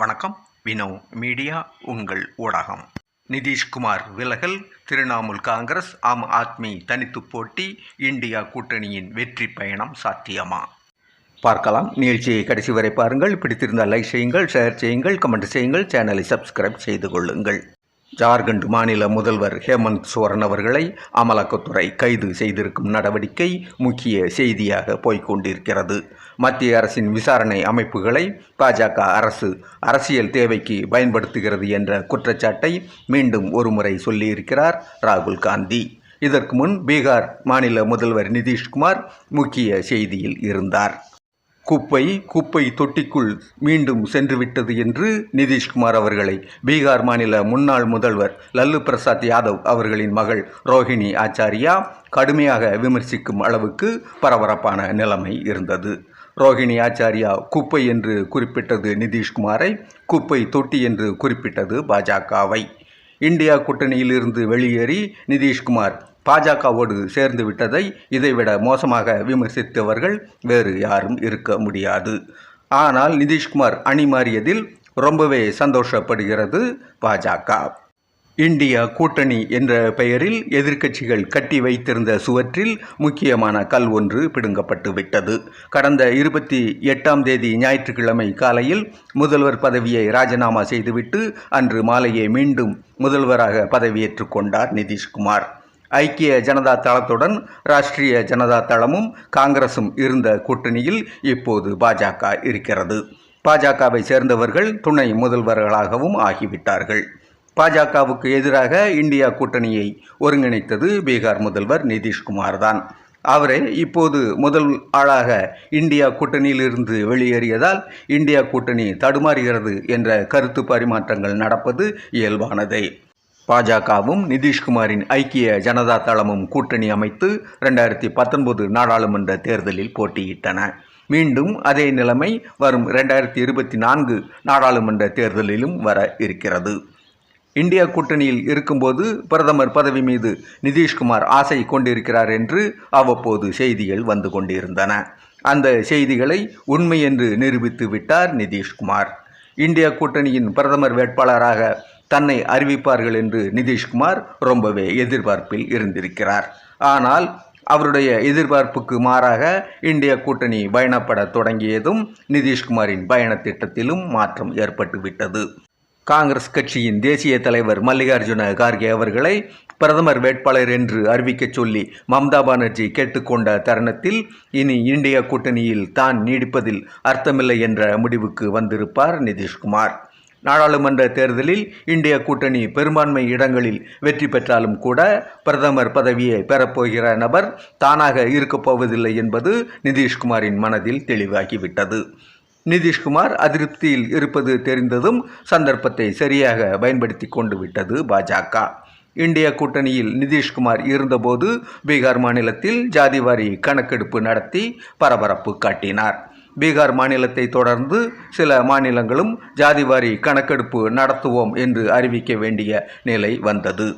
வணக்கம். வினோ மீடியா உங்கள் ஊடகம். நிதிஷ்குமார் விலகல் திரிணாமுல் காங்கிரஸ் ஆம் ஆத்மி தனித்து போட்டி இந்தியா கூட்டணியின் வெற்றி பயணம் சாத்தியமா? பார்க்கலாம். நிகழ்ச்சியை கடைசி வரை பாருங்கள். பிடித்திருந்தால் லைக் செய்யுங்கள் ஷேர் செய்யுங்கள் கமெண்ட் செய்யுங்கள் சேனலை சப்ஸ்கிரைப் செய்து கொள்ளுங்கள். ஜார்க்கண்ட் மாநில முதல்வர் ஹேமந்த் சோரன் அவர்களை அமலாக்கத்துறை கைது செய்திருக்கும் நடவடிக்கை முக்கிய செய்தியாக போய்க்கொண்டிருக்கிறது. மத்திய அரசின் விசாரணை அமைப்புகளை பாஜக அரசு அரசியல் தேவைக்கு பயன்படுத்துகிறது என்ற குற்றச்சாட்டை மீண்டும் ஒருமுறை சொல்லியிருக்கிறார் ராகுல் காந்தி. இதற்கு முன் பீகார் மாநில முதல்வர் நிதிஷ்குமார் முக்கிய செய்தியில் இருந்தார். குப்பை குப்பை தொட்டிக்குள் மீண்டும் சென்றுவிட்டது என்று நிதிஷ்குமார் அவர்களை பீகார் மாநில முன்னாள் முதல்வர் லல்லு பிரசாத் யாதவ் அவர்களின் மகள் ரோஹிணி ஆச்சாரியா கடுமையாக விமர்சிக்கும் அளவுக்கு பரபரப்பான நிலைமை இருந்தது. ரோஹிணி ஆச்சாரியா குப்பை என்று குறிப்பிட்டது நிதிஷ்குமாரை குப்பை தொட்டி என்று குறிப்பிட்டது பாஜகவை. இந்தியா கூட்டணியிலிருந்து வெளியேறி நிதிஷ்குமார் பாஜகவோடு சேர்ந்து விட்டதை இதைவிட மோசமாக விமர்சித்தவர்கள் வேறு யாரும் இருக்க முடியாது. ஆனால் நிதிஷ்குமார் அணி மாறியதில் ரொம்பவே சந்தோஷப்படுகிறது பாஜக. இந்தியா கூட்டணி என்ற பெயரில் எதிர்க்கட்சிகள் கட்டி வைத்திருந்த சுவற்றில் முக்கியமான கல் ஒன்று பிடுங்கப்பட்டு விட்டது. கடந்த இருபத்தி எட்டாம் தேதி ஞாயிற்றுக்கிழமை காலையில் முதல்வர் பதவியை ராஜினாமா செய்துவிட்டு அன்று மாலையே மீண்டும் முதல்வராக பதவியேற்றுக் கொண்டார் நிதிஷ்குமார். ஐக்கிய ஜனதா தளத்துடன் ராஷ்டிரிய ஜனதா தளமும் காங்கிரசும் இருந்த கூட்டணியில் இப்போது பாஜக இருக்கிறது. பாஜகவை சேர்ந்தவர்கள் துணை முதல்வர்களாகவும் ஆகிவிட்டார்கள். பாஜகவுக்கு எதிராக இந்தியா கூட்டணியை ஒருங்கிணைத்தது பீகார் முதல்வர் நிதிஷ்குமார் தான் அவரே இப்போது முதல் ஆளாக இந்தியா கூட்டணியிலிருந்து வெளியேறியதால் இந்தியா கூட்டணி தடுமாறுகிறது என்ற கருத்து பரிமாற்றங்கள் நடப்பது இயல்பானதே. பாஜகவும் நிதிஷ்குமாரின் ஐக்கிய ஜனதா தளமும் கூட்டணி அமைத்து ரெண்டாயிரத்தி பத்தொன்பது நாடாளுமன்ற தேர்தலில் போட்டியிட்டன. மீண்டும் அதே நிலைமை வரும் ரெண்டாயிரத்தி இருபத்தி நான்கு நாடாளுமன்ற தேர்தலிலும் வர இருக்கிறது. இந்தியா கூட்டணியில் இருக்கும்போது பிரதமர் பதவி மீது நிதிஷ்குமார் ஆசை கொண்டிருக்கிறார் என்று அவ்வப்போது செய்திகள் வந்து கொண்டிருந்தன. அந்த செய்திகளை உண்மை என்று நிரூபித்து விட்டார் நிதிஷ்குமார். இந்தியா கூட்டணியின் பிரதமர் வேட்பாளராக தன்னை அறிவிப்பார்கள் என்று நிதிஷ்குமார் ரொம்பவே எதிர்பார்ப்பில் இருந்திருக்கிறார். ஆனால் அவருடைய எதிர்பார்ப்புக்கு மாறாக இந்திய கூட்டணி பயணப்பட தொடங்கியதும் நிதிஷ்குமாரின் பயண திட்டத்திலும் மாற்றம் ஏற்பட்டுவிட்டது. காங்கிரஸ் கட்சியின் தேசிய தலைவர் மல்லிகார்ஜுன கார்கே அவர்களை பிரதமர் வேட்பாளர் என்று அறிவிக்கச் சொல்லி மம்தா பானர்ஜி கேட்டுக்கொண்ட தருணத்தில் இனி இந்திய கூட்டணியில் தான் நீடிப்பதில் அர்த்தமில்லை என்ற முடிவுக்கு வந்திருப்பார் நிதிஷ்குமார். நாடாளுமன்ற தேர்தலில் இந்திய கூட்டணி பெரும்பான்மை இடங்களில் வெற்றி பெற்றாலும் கூட பிரதமர் பதவியை பெறப்போகிற நபர் தானாக இருக்கப் போவதில்லை என்பது நிதிஷ்குமாரின் மனதில் தெளிவாகிவிட்டது. நிதிஷ்குமார் அதிருப்தியில் இருப்பது தெரிந்ததும் சந்தர்ப்பத்தை சரியாக பயன்படுத்தி கொண்டு விட்டது பாஜக. இந்திய கூட்டணியில் நிதிஷ்குமார் இருந்தபோது பீகார் மாநிலத்தில் ஜாதிவாரி கணக்கெடுப்பு நடத்தி பரபரப்பு காட்டினார். பீகார் மாநிலத்தை தொடர்ந்து சில மாநிலங்களும் ஜாதிவாரி கணக்கெடுப்பு நடத்துவோம் என்று அறிவிக்க வேண்டிய நிலை வந்தது.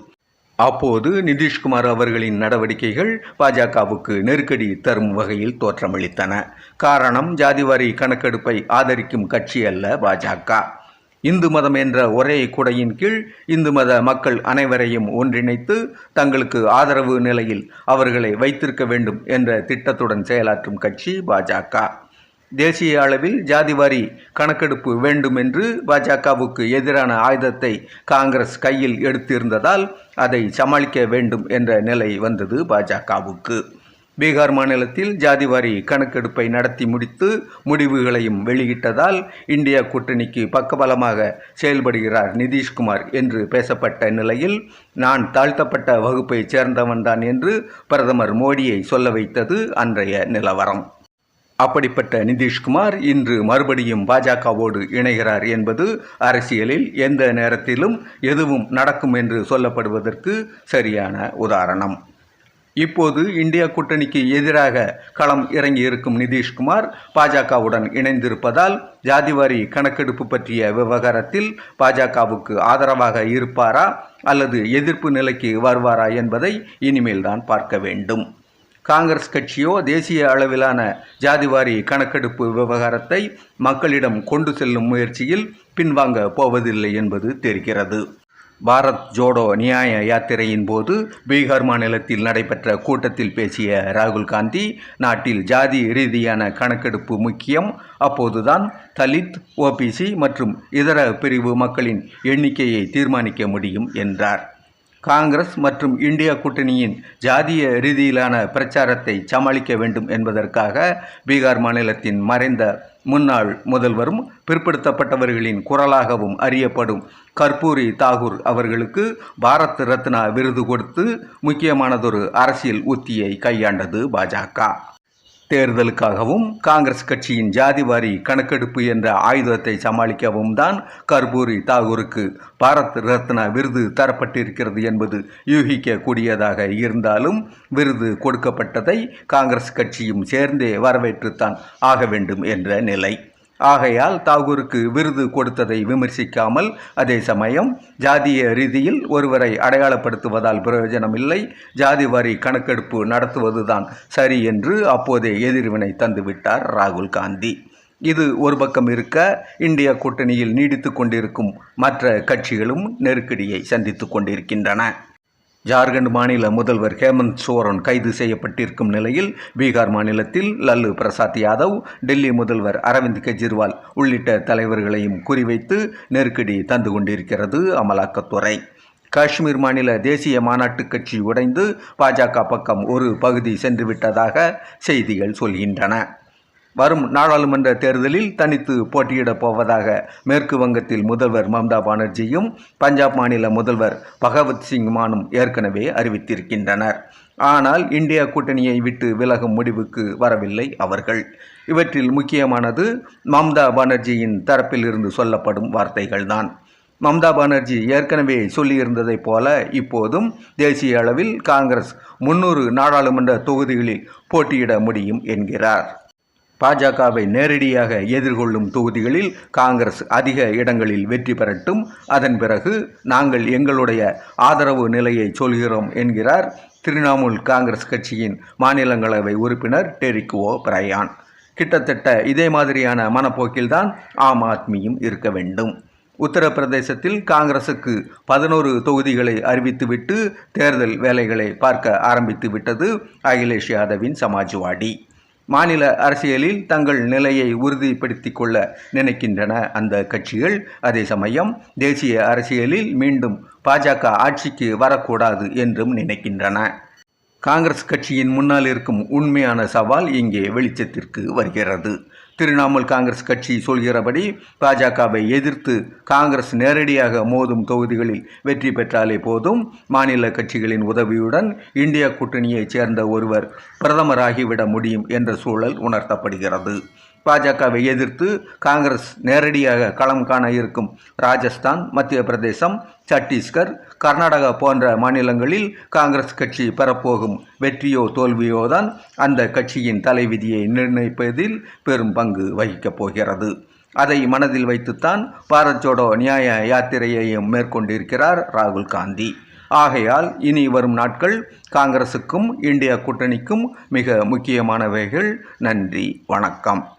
அப்போது நிதிஷ்குமார் அவர்களின் நடவடிக்கைகள் பாஜகவுக்கு நெருக்கடி தரும் வகையில் தோற்றமளித்தன. காரணம் ஜாதிவாரி கணக்கெடுப்பை ஆதரிக்கும் கட்சி அல்ல பாஜக. இந்து மதம் என்ற ஒரே குடையின் கீழ் இந்து மத மக்கள் அனைவரையும் ஒன்றிணைத்து தங்களுக்கு ஆதரவு நிலையில் அவர்களை வைத்திருக்க வேண்டும் என்ற திட்டத்துடன் செயலாற்றும் கட்சி பாஜக. தேசிய அளவில் ஜாதிவாரி கணக்கெடுப்பு வேண்டும் என்று பாஜகவுக்கு எதிரான ஆயுதத்தை காங்கிரஸ் கையில் எடுத்திருந்ததால் அதை சமாளிக்க வேண்டும் என்ற நிலை வந்தது பாஜகவுக்கு. பீகார் மாநிலத்தில் ஜாதிவாரி கணக்கெடுப்பை நடத்தி முடித்து முடிவுகளையும் வெளியிட்டதால் இந்தியா கூட்டணிக்கு பக்கபலமாக செயல்படுகிறார் நிதிஷ்குமார் என்று பேசப்பட்ட நிலையில் நான் தாழ்த்தப்பட்ட வகுப்பைச் சேர்ந்தவன்தான் என்று பிரதமர் மோடியை சொல்ல வைத்தது அன்றைய நிலவரம். அப்படிப்பட்ட நிதிஷ்குமார் இன்று மறுபடியும் பாஜகவோடு இணைகிறார் என்பது அரசியலில் எந்த நேரத்திலும் எதுவும் நடக்கும் என்று சொல்லப்படுவதற்கு சரியான உதாரணம். இப்போது இந்தியா கூட்டணிக்கு எதிராக களம் இறங்கி இருக்கும் நிதிஷ்குமார் பாஜகவுடன் இணைந்திருப்பதால் ஜாதிவாரி கணக்கெடுப்பு பற்றிய விவகாரத்தில் பாஜகவுக்கு ஆதரவாக இருப்பாரா அல்லது எதிர்ப்பு நிலைக்கு வருவாரா என்பதை இனிமேல்தான் பார்க்க வேண்டும். காங்கிரஸ் கட்சியோ தேசிய அளவிலான ஜாதிவாரி கணக்கெடுப்பு விவகாரத்தை மக்களிடம் கொண்டு செல்லும் முயற்சியில் பின்வாங்க போவதில்லை என்பது தெரிகிறது. பாரத் ஜோடோ நியாய யாத்திரையின் போது பீகார் மாநிலத்தில் நடைபெற்ற கூட்டத்தில் பேசிய ராகுல் காந்தி நாட்டில் ஜாதி ரீதியான கணக்கெடுப்பு முக்கியம். அப்போதுதான் தலித் ஓபிசி மற்றும் இதர பிரிவு மக்களின் எண்ணிக்கையை தீர்மானிக்க முடியும் என்றார். காங்கிரஸ் மற்றும் இந்தியா கூட்டணியின் ஜாதிய ரீதியிலான பிரச்சாரத்தை சமாளிக்க வேண்டும் என்பதற்காக பீகார் மாநிலத்தின் மறைந்த முன்னாள் முதல்வரும் பிற்படுத்தப்பட்டவர்களின் குரலாகவும் அறியப்படும் கர்பூரி தாகூர் அவர்களுக்கு பாரத் ரத்னா விருது கொடுத்து முக்கியமானதொரு அரசியல் உத்தியை கையாண்டது பாஜக. தேர்தலுக்காகவும் காங்கிரஸ் கட்சியின் ஜாதிவாரி கணக்கெடுப்பு என்ற ஆயுதத்தை சமாளிக்கவும் தான் கர்பூரி தாகூருக்கு பாரத் ரத்னா விருது தரப்பட்டிருக்கிறது என்பது யூகிக்க கூடியதாக இருந்தாலும் விருது கொடுக்கப்பட்டதை காங்கிரஸ் கட்சியும் சேர்ந்தே வரவேற்றுத்தான் ஆக வேண்டும் என்ற நிலை. ஆகையால் தாகூருக்கு விருது கொடுத்ததை விமர்சிக்காமல் அதே சமயம் ஜாதிய ரீதியில் ஒருவரை அடையாளப்படுத்துவதால் பிரயோஜனமில்லை. ஜாதி வரி கணக்கெடுப்பு நடத்துவதுதான் சரி என்று அப்போதே எதிர்வினை தந்துவிட்டார் ராகுல் காந்தி. இது ஒரு பக்கம் இருக்க இந்திய கூட்டணியில் நீடித்து கொண்டிருக்கும் மற்ற கட்சிகளும் நெருக்கடியை சந்தித்து கொண்டிருக்கின்றன. ஜார்க்கண்ட் மாநில முதல்வர் ஹேமந்த் சோரன் கைது செய்யப்பட்டிருக்கும் நிலையில் பீகார் மாநிலத்தில் லல்லு பிரசாத் யாதவ் டெல்லி முதல்வர் அரவிந்த் கெஜ்ரிவால் உள்ளிட்ட தலைவர்களையும் குறிவைத்து நெருக்கடி தந்து கொண்டிருக்கிறது அமலாக்கத்துறை. காஷ்மீர் மாநில தேசிய மாநாட்டு கட்சி உடைந்து பாஜக பக்கம் ஒரு பகுதி சென்றுவிட்டதாக செய்திகள் சொல்கின்றன. வரும் நாடாளுமன்ற தேர்தலில் தனித்து போட்டியிடப் போவதாக மேற்கு வங்கத்தில் முதல்வர் மம்தா பானர்ஜியும் பஞ்சாப் மாநில முதல்வர் பகவத் சிங் மானும் ஏற்கனவே அறிவித்திருக்கின்றனர். ஆனால் இந்தியா கூட்டணியை விட்டு விலகும் முடிவுக்கு வரவில்லை அவர்கள். இவற்றில் முக்கியமானது மம்தா பானர்ஜியின் தரப்பிலிருந்து சொல்லப்படும் வார்த்தைகள்தான். மம்தா பானர்ஜி ஏற்கனவே சொல்லியிருந்ததைப் போல இப்போதும் தேசிய அளவில் காங்கிரஸ் முன்னூறு நாடாளுமன்ற தொகுதிகளில் போட்டியிட முடியும் என்கிறார். பாஜகவை நேரடியாக எதிர்கொள்ளும் தொகுதிகளில் காங்கிரஸ் அதிக இடங்களில் வெற்றி பெறட்டும். அதன் பிறகு நாங்கள் எங்களுடைய ஆதரவு நிலையை சொல்கிறோம் என்கிறார் திரிணாமுல் காங்கிரஸ் கட்சியின் மாநிலங்களவை உறுப்பினர் டெரிக் ஓ. பிரயான். கிட்டத்தட்ட இதே மாதிரியான மனப்போக்கில்தான் ஆம் ஆத்மியும் இருக்க வேண்டும். உத்தரப்பிரதேசத்தில் காங்கிரசுக்கு பதினோரு தொகுதிகளை அறிவித்துவிட்டு தேர்தல் வேலைகளை பார்க்க ஆரம்பித்து விட்டது அகிலேஷ் யாதவின் சமாஜ்வாடி. மாநில அரசியலில் தங்கள் நிலையை உறுதிப்படுத்தி கொள்ள நினைக்கின்றன அந்த கட்சிகள். அதே சமயம் தேசிய அரசியலில் மீண்டும் பாஜக ஆட்சிக்கு வரக்கூடாது என்றும் நினைக்கின்றன. காங்கிரஸ் கட்சியின் முன்னால் இருக்கும் உண்மையான சவால் இங்கே வெளிச்சத்திற்கு வருகிறது. திரிணாமுல் காங்கிரஸ் கட்சி சொல்கிறபடி பாஜகவை எதிர்த்து காங்கிரஸ் நேரடியாக மோதும் தொகுதிகளில் வெற்றி பெற்றாலே போதும். மாநில கட்சிகளின் உதவியுடன் இந்தியா கூட்டணியைச் சேர்ந்த ஒருவர் பிரதமராகிவிட முடியும் என்ற சூழல் உணர்த்தப்படுகிறது. பாஜகவை எதிர்த்து காங்கிரஸ் நேரடியாக களம் காண இருக்கும் ராஜஸ்தான் மத்திய பிரதேசம் சத்தீஸ்கர் கர்நாடகா போன்ற மாநிலங்களில் காங்கிரஸ் கட்சி பெறப்போகும் வெற்றியோ தோல்வியோ தான் அந்த கட்சியின் தலைவிதியை நிர்ணயிப்பதில் பெரும் பங்கு வகிக்கப் போகிறது. அதை மனதில் வைத்துத்தான் பாரத் ஜோடோ நியாய யாத்திரையையும் மேற்கொண்டிருக்கிறார் ராகுல் காந்தி. ஆகையால் இனி வரும் நாட்கள் காங்கிரசுக்கும் இந்தியா கூட்டணிக்கும் மிக முக்கியமானவைகள். நன்றி வணக்கம்.